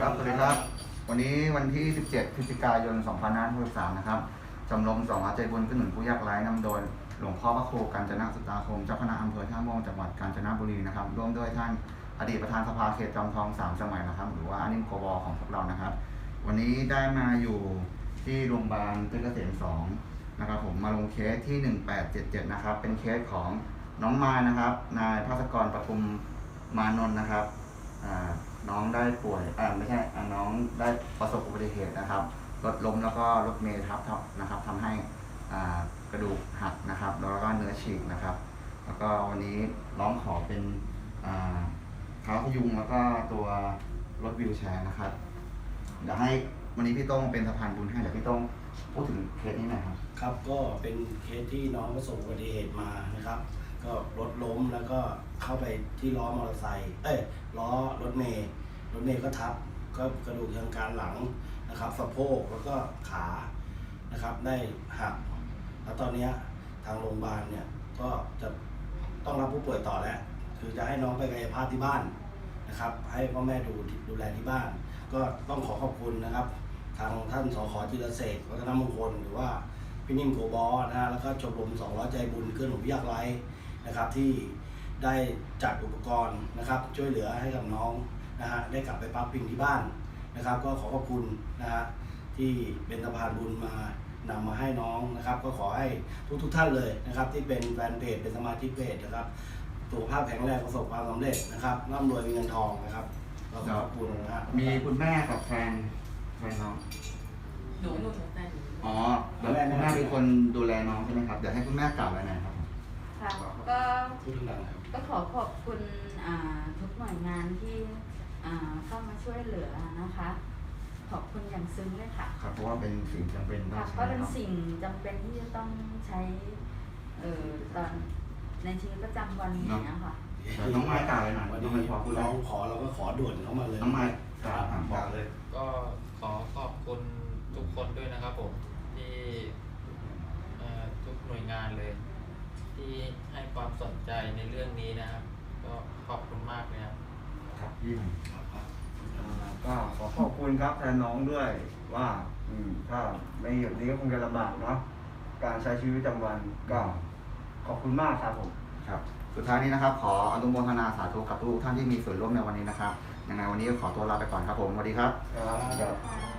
ครับสวัสดีครับ วันนี้วันที่ 17 พฤศจิกายน 2563 นะครับชมรมสองอยใจบุญขึ้นหนุนผู้ยากไร้นำโดยหลวงพ่อพระครูกัญจนาสุตาคมเจ้าคณะอำเภอท่าม่วงจังหวัดกาญจนบุรีนะครับ ร่วมด้วยท่านอดีตประธานสภาเขตจอมทองสามสมัยนะครับ หรือว่าอนิมโกบอของพวกเรานะครับ วันนี้ได้มาอยู่ที่โรงพยาบาลเพชรเกษม2นะครับผมมาลงเคสที่ 1877 นะครับ เป็นเคสของน้องมานะครับ นายภาสกรประทุมมานนท์นะครับอ่า น้องได้ป่วยอ่าไม่ใช่อ่าน้องได้ประสบอุบัติเหตุนะครับรถล้มแล้วก็รถเมล์ทับนะครับทำให้อ่ากระดูกหักนะครับ แล้วก็เนื้อฉีกนะครับ แล้วก็วันนี้ร้องขอเป็นอ่าเท้าพยุงแล้วก็ตัวรถวิวแชร์นะครับ เดี๋ยวให้วันนี้พี่ต้องเป็นสะพานบุญให้เดี๋ยวพี่ต้องพูดถึงเคสนี้หน่อยครับ ครับก็เป็นเคสที่น้องประสบอุบัติเหตุมานะครับ ก็รถล้มแล้วก็เข้าไปที่ล้อมอเตอร์ไซค์เอ้ยล้อรถเมย์รถเมย์ก็ทับก็กระดูกเชิงกรานหลังนะครับสะโพกแล้วก็ขานะครับได้หักแล้วตอนนี้ทางโรงพยาบาลเนี่ยก็จะต้องรับผู้ป่วยต่อแล้วคือจะให้น้องไปกายภาพที่บ้านนะครับ ให้พ่อแม่ดูดูแลที่บ้าน ก็ต้องขอขอบคุณนะครับ ทางท่านสขจิรเสกวัฒนมงคลหรือว่าพี่นิ่มโกบอนะแล้วก็ชมรม200 ใจบุญเกื้อหนุนผู้ยากไร้ นะครับที่ได้จัดอุปกรณ์นะครับ ช่วยเหลือให้กับน้องนะฮะได้กลับไปพักพิงที่บ้านนะครับ ก็ขอขอบคุณนะฮะที่เป็นสะพานบุญมานำมาให้น้องนะครับ ก็ขอให้ทุกทุกๆท่านเลยนะครับ ที่เป็นแฟนเพจเป็นสมาชิกเพจนะครับสุขภาพแข็งแรงประสบความสำเร็จนะครับร่ำรวยมีเงินทองนะครับก็ขอขอบคุณนะฮะมีคุณแม่กับแฟนแฟนน้องหนูหนูถึงแฟนหนูอ๋อเดี๋ยวคุณแม่เป็นคนดูแลน้องใช่ไหมครับเดี๋ยวให้คุณแม่กล่าวไว้หน่อยครับผม ค่ะก็พูดดังๆครับก็ขอขอบคุณอ่าทุกหน่วยงานที่อ่าเข้ามาช่วยเหลือนะคะ ขอบคุณอย่างซึ้งเลยค่ะครับเพราะว่าเป็นสิ่งจำเป็นต้องค่ะใช้ก็เป็นเนาะสิ่งจำเป็นที่จะต้องใช้เอ่อตอนในชีวิตประจำวันอย่างเนี้ยค่ะเดี๋ยวน้องไม้กล่าวไว้หน่อยวันน้นี้องไม้พอพูดน้ได้องขอเราก็ขอด่วนเข้ามาเลยน้องไม้กล่าวอะบอกเลย ก็ขอขอบคุณทุกคนด้วยนะครับผมที่เอ่อทุกหน่วยงานเลย ที่ให้ความสนใจในเรื่องนี้นะครับ ก็ขอบคุณมากเลยครับ ครับพี่ก็ขอขอบคุณครับแทนน้องด้วยว่า อืม ถ้าไม่อย่างนี้ก็คงจะลำบากเนาะการใช้ชีวิตประจำวันก็ ขอบคุณมากครับผม ครับ สุดท้ายนี้นะครับ ขออนุโมทนาสาธุกับทุกท่านที่มีส่วนร่วมในวันนี้นะครับยังไงวันนี้ก็ขอตัวลาไปก่อนครับผมสวัสดีครับ ครับ ค่ะ